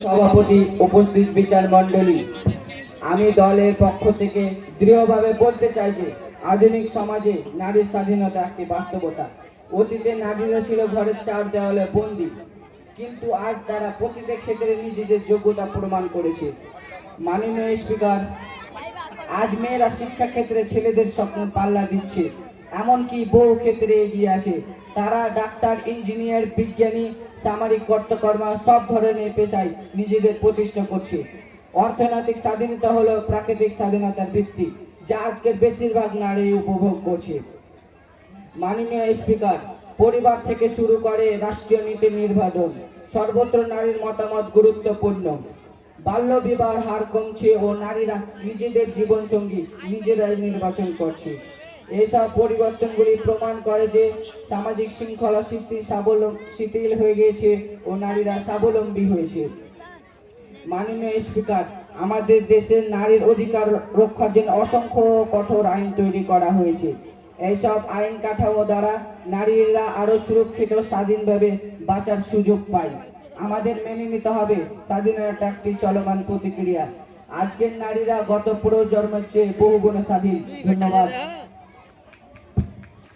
সভাপতি উপস্থিত বিচার মণ্ডলী। আমি দলের পক্ষ থেকে দৃঢ়ভাবে বলতে চাই যে, আধুনিক সমাজে নারীর স্বাধীনতা একটি বাস্তবতা। অতীতে নারীরা ছিল ঘরের চার দেওয়ালে বন্দি। কিন্তু আজ তারা প্রতিটা ক্ষেত্রে নিজেদের যোগ্যতা প্রমাণ করেছে। মাননীয় স্পিকার, আজ মেয়েরা শিক্ষা ক্ষেত্রে ছেলেদের স্বপ্ন পাল্লা দিচ্ছে। এমনকি বহু ক্ষেত্রে এগিয়ে আসে। তারা ডাক্তার, ইঞ্জিনিয়ার, বিজ্ঞানী, সামরিক কর্তকর্মা সব ধরনের পেশায় নিজেদের প্রতিষ্ঠা করছে। অর্থনৈতিক স্বাধীনতা হলো প্রাকৃতিক স্বাধীনতার ভিত্তি, যা আজকের বেশিরভাগ নারী উপভোগ করছে। মাননীয় স্পিকার, পরিবার থেকে শুরু করে রাষ্ট্রীয় নীতি নির্বাচন, সর্বত্র নারীর মতামত গুরুত্বপূর্ণ। বাল্য বিবাহ হার কমছে ও নারীরা নিজেদের জীবন সঙ্গী নিজেরাই নির্বাচন করছে। এইসব পরিবর্তনগুলি প্রমাণ করে যে সামাজিক শৃঙ্খলা শিথিল স্বাবলম্ব শিথিল হয়ে গিয়েছে ও নারীরা স্বাবলম্বী হয়েছে। মাননীয় স্পিকার, আমাদের দেশের নারীর অধিকার রক্ষার জন্য অসংখ্য কঠোর আইন তৈরি করা হয়েছে। এইসব আইন কাঠামো দ্বারা নারীরা আরও সুরক্ষিত, স্বাধীনভাবে বাঁচার সুযোগ পায়। আমাদের মেনে নিতে হবে স্বাধীনতা একটি চলমান প্রতিক্রিয়া। আজকের নারীরা গত প্রজন্মের চেয়ে বহু গুণে স্বাধীন। ধন্যবাদ।